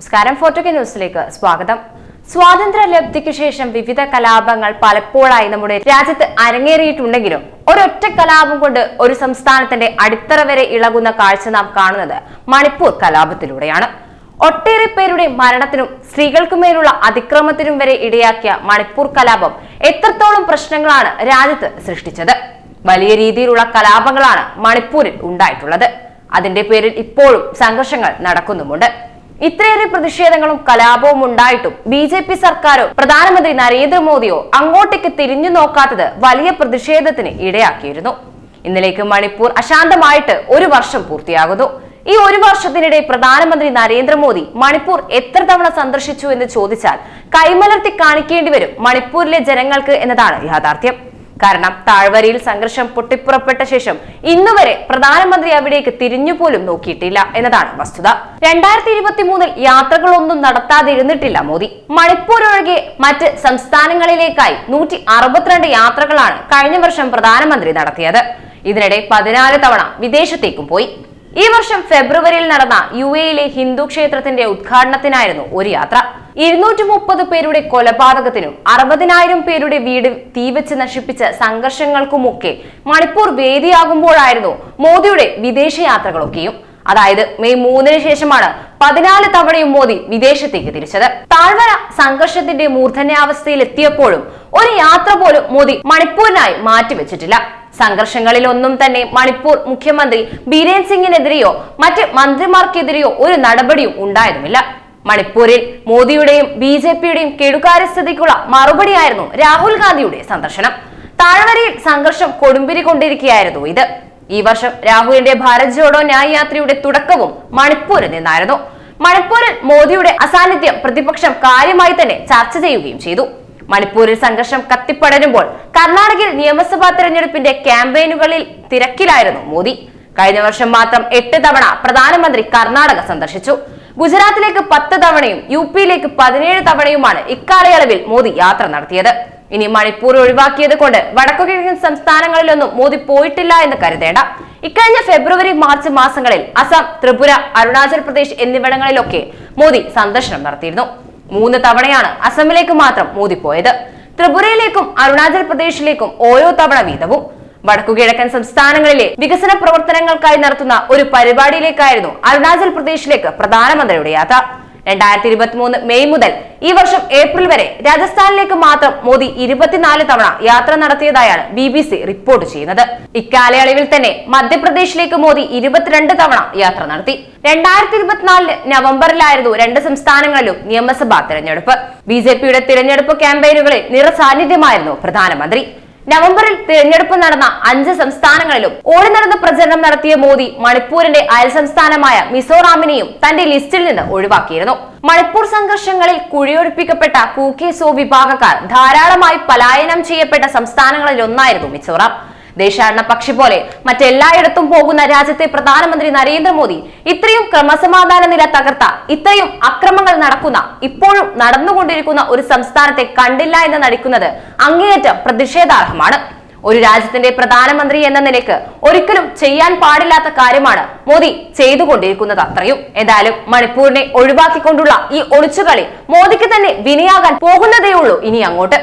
നമസ്കാരം. ഫോർട്ടുക ന്യൂസിലേക്ക് സ്വാഗതം. സ്വാതന്ത്ര്യ ലബ്ധിക്ക് ശേഷം വിവിധ കലാപങ്ങൾ പലപ്പോഴായി നമ്മുടെ രാജ്യത്ത് അരങ്ങേറിയിട്ടുണ്ടെങ്കിലും ഒരൊറ്റ കലാപം കൊണ്ട് ഒരു സംസ്ഥാനത്തിന്റെ അടിത്തറ വരെ ഇളകുന്ന കാഴ്ച നാം കാണുന്നത് മണിപ്പൂർ കലാപത്തിലൂടെയാണ്. ഒട്ടേറെ പേരുടെ മരണത്തിനും സ്ത്രീകൾക്കുമേലുള്ള അതിക്രമത്തിനും വരെ ഇടയാക്കിയ മണിപ്പൂർ കലാപം എത്രത്തോളം പ്രശ്നങ്ങളാണ് രാജ്യത്ത് സൃഷ്ടിച്ചത്? വലിയ രീതിയിലുള്ള കലാപങ്ങളാണ് മണിപ്പൂരിൽ ഉണ്ടായിട്ടുള്ളത്. അതിന്റെ പേരിൽ ഇപ്പോഴും സംഘർഷങ്ങൾ നടക്കുന്നുമുണ്ട്. ഇത്രയേറെ പ്രതിഷേധങ്ങളും കലാപവും ഉണ്ടായിട്ടും ബി ജെ പി സർക്കാരോ പ്രധാനമന്ത്രി നരേന്ദ്രമോദിയോ അങ്ങോട്ടേക്ക് തിരിഞ്ഞു നോക്കാത്തത് വലിയ പ്രതിഷേധത്തിന് ഇടയാക്കിയിരുന്നു. ഇന്നലേക്ക് മണിപ്പൂർ അശാന്തമായിട്ട് ഒരു വർഷം പൂർത്തിയാകുന്നു. ഈ ഒരു വർഷത്തിനിടെ പ്രധാനമന്ത്രി നരേന്ദ്രമോദി മണിപ്പൂർ എത്ര തവണ സന്ദർശിച്ചു എന്ന് ചോദിച്ചാൽ കൈമലർത്തി കാണിക്കേണ്ടി വരും മണിപ്പൂരിലെ ജനങ്ങൾക്ക് എന്നതാണ് യാഥാർത്ഥ്യം. കാരണം താഴ്വരയിൽ സംഘർഷം പൊട്ടിപ്പുറപ്പെട്ട ശേഷം ഇന്നുവരെ പ്രധാനമന്ത്രി അവിടേക്ക് തിരിഞ്ഞുപോലും നോക്കിയിട്ടില്ല എന്നതാണ് വസ്തുത. രണ്ടായിരത്തി ഇരുപത്തി മൂന്നിൽ യാത്രകളൊന്നും നടത്താതിരുന്നിട്ടില്ല മോദി. മണിപ്പൂർ ഒഴികെ മറ്റ് സംസ്ഥാനങ്ങളിലേക്കായി നൂറ്റി അറുപത്തിരണ്ട് യാത്രകളാണ് കഴിഞ്ഞ വർഷം പ്രധാനമന്ത്രി നടത്തിയത്. ഇതിനിടെ പതിനാല് തവണ വിദേശത്തേക്കും പോയി. ഈ വർഷം ഫെബ്രുവരിയിൽ നടന്ന യു എയിലെ ഹിന്ദു ക്ഷേത്രത്തിന്റെ ഉദ്ഘാടനത്തിനായിരുന്നു ഒരു യാത്ര. ഇരുന്നൂറ്റി മുപ്പത് പേരുടെ കൊലപാതകത്തിനും അറുപതിനായിരം പേരുടെ വീട് തീവച്ച് നശിപ്പിച്ച സംഘർഷങ്ങൾക്കുമൊക്കെ മണിപ്പൂർ വേദിയാകുമ്പോഴായിരുന്നു മോദിയുടെ വിദേശ യാത്രകളൊക്കെയും അതായത് മെയ് മൂന്നിന് ശേഷമാണ് പതിനാല് തവണയും മോദി വിദേശത്തേക്ക് തിരിച്ചത്. താഴ്വര സംഘർഷത്തിന്റെ മൂർധന്യാവസ്ഥയിൽ എത്തിയപ്പോഴും ഒരു യാത്ര പോലും മോദി മണിപ്പൂരിനായി മാറ്റിവെച്ചിട്ടില്ല. സംഘർഷങ്ങളിൽ ഒന്നും തന്നെ മണിപ്പൂർ മുഖ്യമന്ത്രി ബീരേൻ സിംഗിനെതിരെയോ മറ്റ് മന്ത്രിമാർക്കെതിരെയോ ഒരു നടപടിയും ഉണ്ടായതുമില്ല മണിപ്പൂരിൽ മോദിയുടെയും ബി ജെ പിയുടെയും കെടുകാര്യസ്ഥതയ്ക്കുള്ള മറുപടിയായിരുന്നു രാഹുൽ ഗാന്ധിയുടെ സന്ദർശനം. താഴ്വരയിൽ സംഘർഷം കൊടുമ്പിരി കൊണ്ടിരിക്കുകയായിരുന്നു ഇത്. ഈ വർഷം രാഹുലിന്റെ ഭാരത് ജോഡോ ന്യായ് യാത്രയുടെ തുടക്കവും മണിപ്പൂരിൽ നിന്നായിരുന്നു. മണിപ്പൂരിൽ മോദിയുടെ അസാന്നിധ്യം പ്രതിപക്ഷം കാര്യമായി തന്നെ ചർച്ച ചെയ്യുകയും ചെയ്തു. മണിപ്പൂരിൽ സംഘർഷം കത്തിപ്പടരുമ്പോൾ കർണാടകയിൽ നിയമസഭാ തെരഞ്ഞെടുപ്പിന്റെ ക്യാമ്പയിനുകളിൽ തിരക്കിലായിരുന്നു മോദി. കഴിഞ്ഞ വർഷം മാത്രം എട്ട് തവണ പ്രധാനമന്ത്രി കർണാടക സന്ദർശിച്ചു. ഗുജറാത്തിലേക്ക് പത്ത് തവണയും യു പിയിലേക്ക് പതിനേഴ് തവണയുമാണ് ഇക്കാലയളവിൽ മോദി യാത്ര നടത്തിയത്. ഇനി മണിപ്പൂർ ഒഴിവാക്കിയത് കൊണ്ട് വടക്കുകിഴക്കൻ സംസ്ഥാനങ്ങളിലൊന്നും മോദി പോയിട്ടില്ല എന്ന് കരുതേണ്ട. ഇക്കഴിഞ്ഞ ഫെബ്രുവരി മാർച്ച് മാസങ്ങളിൽ അസം ത്രിപുര അരുണാചൽ പ്രദേശ് എന്നിവിടങ്ങളിലൊക്കെ മോദി സന്ദർശനം നടത്തിയിരുന്നു. മൂന്ന് തവണയാണ് അസമിലേക്ക് മാത്രം മോദി പോയത്. ത്രിപുരയിലേക്കും അരുണാചൽ പ്രദേശിലേക്കും ഓരോ തവണ വീതവും. വടക്കുകിഴക്കൻ സംസ്ഥാനങ്ങളിലെ വികസന പ്രവർത്തനങ്ങൾക്കായി നടത്തുന്ന ഒരു പരിപാടിയിലേക്കായിരുന്നു അരുണാചൽ പ്രദേശിലേക്ക് പ്രധാനമന്ത്രിയുടെ യാത്ര. രണ്ടായിരത്തി ഇരുപത്തി മൂന്ന് മെയ് മുതൽ ഈ വർഷം ഏപ്രിൽ വരെ രാജസ്ഥാനിലേക്ക് മാത്രം മോദി ഇരുപത്തിനാല് തവണ യാത്ര നടത്തിയതായാണ് ബി ബി സി റിപ്പോർട്ട് ചെയ്യുന്നത്. ഇക്കാലയളവിൽ തന്നെ മധ്യപ്രദേശിലേക്ക് മോദി ഇരുപത്തിരണ്ട് തവണ യാത്ര നടത്തി. രണ്ടായിരത്തി ഇരുപത്തിനാലിൽ നവംബറിലായിരുന്നു രണ്ട് സംസ്ഥാനങ്ങളിലും നിയമസഭാ തെരഞ്ഞെടുപ്പ്. ബി ജെ പിയുടെ തിരഞ്ഞെടുപ്പ് ക്യാമ്പയിനുകളിൽ നിറസാന്നിധ്യമായിരുന്നു പ്രധാനമന്ത്രി. നവംബറിൽ തിരഞ്ഞെടുപ്പ് നടന്ന അഞ്ച് സംസ്ഥാനങ്ങളിലും ഓടി നടന്ന പ്രചരണം നടത്തിയ മോദി മണിപ്പൂരിന്റെ അയൽ സംസ്ഥാനമായ മിസോറാമിനെയും തന്റെ ലിസ്റ്റിൽ നിന്ന് ഒഴിവാക്കിയിരുന്നു. മണിപ്പൂർ സംഘർഷങ്ങളിൽ കുഴിയൊഴിപ്പിക്കപ്പെട്ട കൂക്കേസോ വിഭാഗക്കാർ ധാരാളമായി പലായനം ചെയ്യപ്പെട്ട സംസ്ഥാനങ്ങളിലൊന്നായിരുന്നു മിസോറാം. ദേശാടന പക്ഷി പോലെ മറ്റെല്ലായിടത്തും പോകുന്ന രാജ്യത്തെ പ്രധാനമന്ത്രി നരേന്ദ്രമോദി ഇത്രയും ക്രമസമാധാന നില തകർത്ത ഇത്രയും അക്രമങ്ങൾ നടക്കുന്ന ഇപ്പോഴും നടന്നുകൊണ്ടിരിക്കുന്ന ഒരു സംസ്ഥാനത്തെ കണ്ടില്ല എന്ന് നടിക്കുന്നത് അങ്ങേയറ്റം പ്രതിഷേധാർഹമാണ്. ഒരു രാജ്യത്തിന്റെ പ്രധാനമന്ത്രി എന്ന നിലയ്ക്ക് ഒരിക്കലും ചെയ്യാൻ പാടില്ലാത്ത കാര്യമാണ് മോദി ചെയ്തുകൊണ്ടിരിക്കുന്നത് അത്രയും. ഏതായാലും മണിപ്പൂരിനെ ഒഴിവാക്കിക്കൊണ്ടുള്ള ഈ ഒളിച്ചുകളി മോദിക്ക് തന്നെ വിനയാകാൻ പോകുന്നതേയുള്ളൂ ഇനി അങ്ങോട്ട്.